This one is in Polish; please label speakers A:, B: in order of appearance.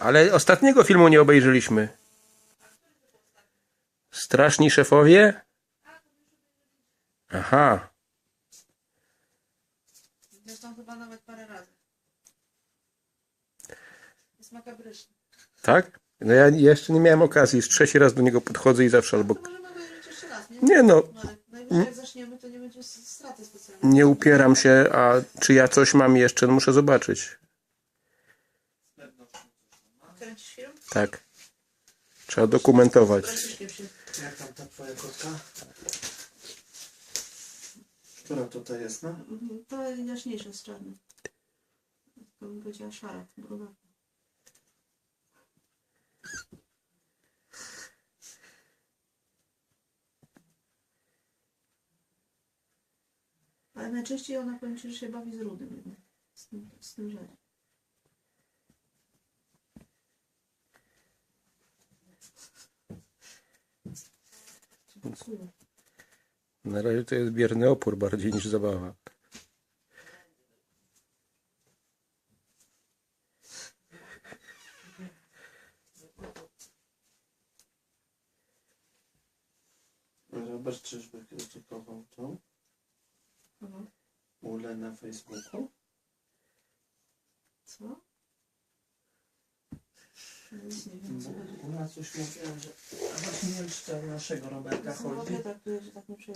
A: Ale ostatniego filmu nie obejrzeliśmy. Straszni szefowie? Aha.
B: Zresztą chyba nawet parę razy. Jest makabryczny.
A: Tak? No ja jeszcze nie miałem okazji. Już trzeci raz do niego podchodzę i zawsze albo...
B: Nie?
A: Nie no,
B: ale najwyżej zaczniemy, to nie będzie straty specjalnej.
A: nie upieram się, a czy ja coś mam jeszcze? No muszę zobaczyć.
B: Kręcisz film?
A: Tak. Trzeba dokumentować.
C: Jak tam ta twoja kotka? Która tutaj jest, no?
B: To jest czarny. To bym powiedziała szara, brunatna. Ale najczęściej ona powiem ci, że się bawi z rudym jednak. Z tym, z tym że. Pasuje.
A: Na razie to jest bierny opór bardziej niż zabawa.
C: Robert czyżby krytykował tą
B: Aha.
C: ulę na Facebooku?
B: Co? Nic nie wiem, co
C: u nas coś mówiłem, że... A właśnie nie wiem, czy to naszego Roberta chodzi,
B: tak nie
C: czy...